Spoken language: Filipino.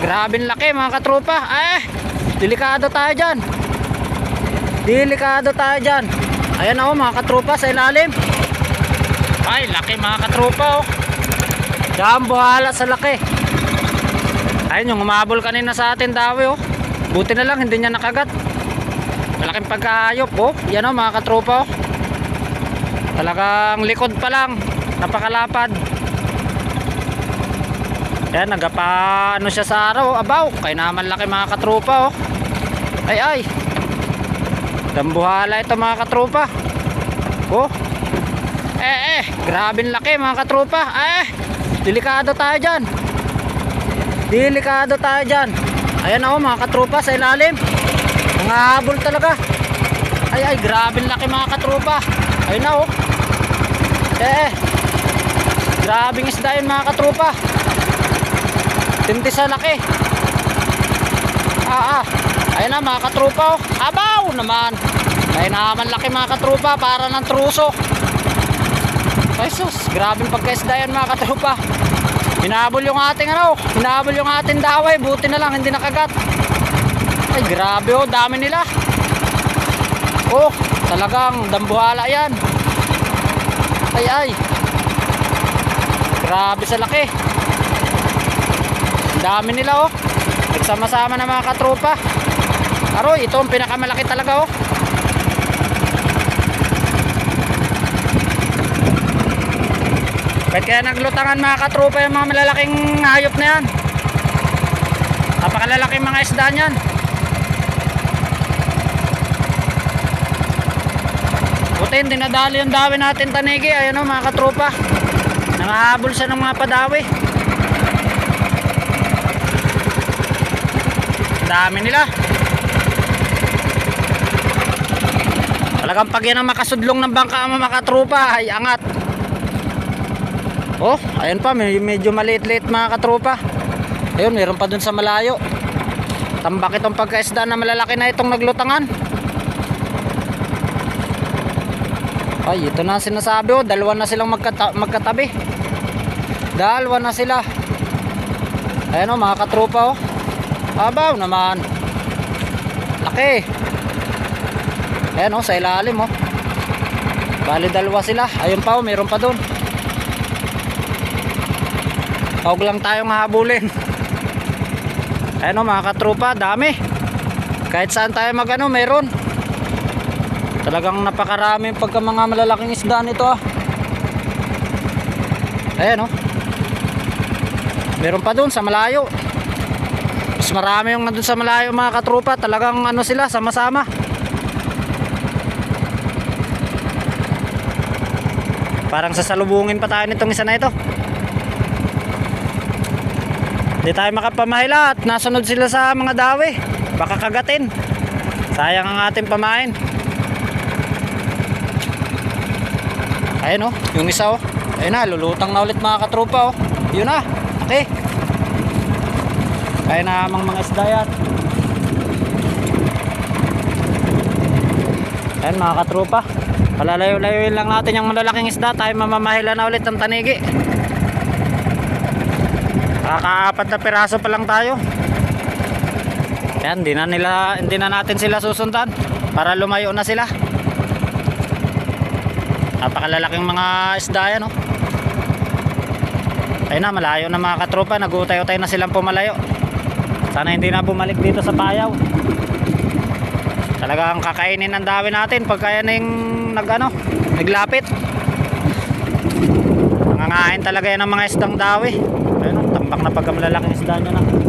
grabe laki mga katropa. Eh, delikado tayo dyan. Delikado tayo dyan. Ayan ako mga katropa sa ilalim. Ay, laki mga katropa oh. Diyan buhala sa laki. Ayun yung umabol kanina sa atin dawi oh. Buti na lang hindi niya nakagat. Malaking pagkaayop oh. Yan oh mga katropa oh. Talagang likod pa lang. Napakalapad. Yan, nagapa ano siya sa araw. Abaw, kaya naman laki mga katropa oh. Ay ay. Dambuhala ito mga katropa. Oh. Eh eh, grabe laki mga katropa. Eh, delikado tayo dyan. Delikado tayo dyan. Ayan ako mga katropa sa ilalim. Mga habol talaga. Ay ay, grabe laki mga katropa. Ayun na oh. Eh eh. Grabing isda yun mga katropa. Tinti sa laki. Ah ah. Ayun na mga katropa oh. Abaw naman. Ay naman laki mga katropa para ng truso. Ay sus, grabing pagkaisda yan mga katropa. Hinabol yung ating ano, hinabol yung ating daway, buti na lang hindi nakagat. Ay grabe oh, dami nila. Oh, talagang dambuhala yan. Ay ay. Grabe sa laki. Dami nila oh. Nagsama-sama na mga katropa. Aroy, ito ang pinakamalaki talaga oh. Ba't kaya naglutangan mga katropa yung mga malalaking hayop na yan? Napakalalaking mga isda niyan. Buti hindi nadali yung dawi natin tanigi. Ayun o mga katropa. Nangahabol siya ng mga padawi. Dami nila. Talagang pag yan ang makasudlong ng bangka ang mga katropa ay angat. Oh, ayun pa, may, medyo maliit-liit mga katropa. Ayun, meron pa dun sa malayo. Tambak itong pagkaisda na malalaki na itong naglutangan. Ay, ito na sinasabi oh, dalawa na silang magkata magkatabi. Dalawa na sila. Ayun oh, mga katropa oh. Abaw naman. Laki. Ayan oh, sa ilalim oh. Bali dalawa sila. Ayun pa oh, meron pa doon. Huwag lang tayong habulin. Ayan o mga katropa, dami. Kahit saan tayo magano, meron. Talagang napakarami pagka mga malalaking isda nito ah. Ayan o. Meron pa dun sa malayo. Marami yung nandun sa malayo mga katropa. Talagang ano sila, sama-sama. Parang sasalubungin pa tayo nitong isa na ito. Hindi tayo makapamahila at nasunod sila sa mga dawi. Baka kagatin. Sayang ang ating pamain. Ayun oh, yung isa oh. Ayun na, lulutang na ulit mga katropa oh. Yun na, okay. Kaya na amang mga isda yan. Ayun mga katropa. Palalayo-layoin lang natin yung malalaking isda. Tayo mamamahila na ulit ng tanigi. Kakaapat na piraso pa lang tayo. Yan, hindi na nila, hindi na natin sila susundan para lumayo na sila. Napakalalaking mga isda yan, oh. Ayun na, malayo na mga katropa, nag-utay-utay na silang pumalayo. Sana hindi na bumalik dito sa payaw. Talagang kakainin ang dawi natin pag kaya na yung nag, ano, naglapit. Nangangain talaga yan ng mga isdang dawi. Ayun, tambak na pagka malalaking isda nyo na.